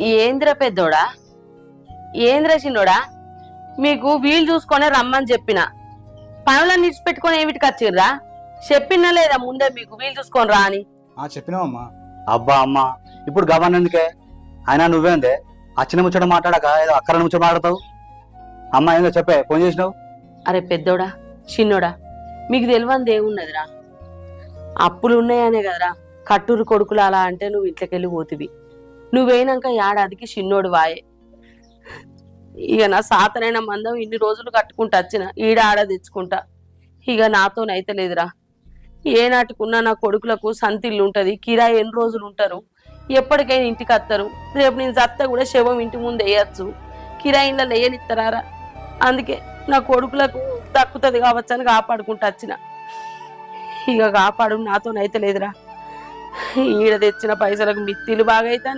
ఏంద్ర పెద్దోడా? ఏంద్ర చిన్నోడా? మీకు వీలు చూసుకొని రమ్మని చెప్పిన. పనులన్నీ ఇడిచిపెట్టుకొని ఏమిటికి వచ్చిర్రా చెప్పినా లేదా ముందే మీకు వీలు చూసుకొని రా అని. ఆ చెప్పినావమ్మా. అబ్బా అమ్మ ఇప్పుడు గవర్న ఎందుకే? అయినా నువ్వేందే? అచ్చిన ముచ్చట మాట్లాడక ఏదో అక్కర ముచ్చట మాట్లాడతావు? అమ్మ ఏందో చెప్పే ఫోన్ చేసినావు? అరే పెద్దోడా చిన్నోడా మీకు తెలియని దేవున్నదిరా అప్పులు ఉన్నాయనే కదరా కట్టూరు కొడుకులు అలా అంటే నువ్వు ఇంట్లోకెళ్ళి పోతివి. నువ్వేనాక ఏడాదికి చిన్నోడు వాయే. ఇక నా సాతనైన మందం ఇన్ని రోజులు కట్టుకుంటా వచ్చిన ఈడ ఆడ తెచ్చుకుంటా. ఇక నాతోనైతే లేదురా. ఏనాటికున్న నా కొడుకులకు సంతిల్లు ఉంటది కిరాయి ఎన్ని రోజులు ఉంటారు ఎప్పటికైనా ఇంటికి వస్తారు రేపు నేను చత్త కూడా శవం ఇంటి ముందు వేయచ్చు. కిరాయి లేయనిస్తారా అందుకే నా కొడుకులకు దక్కుతుంది కావచ్చు అని కాపాడుకుంటూ వచ్చిన. ఇక కాపాడు నాతోనైతే లేదురా. ఈడ తెచ్చిన పైసలకు మిత్తిలు బాగా అవుతాను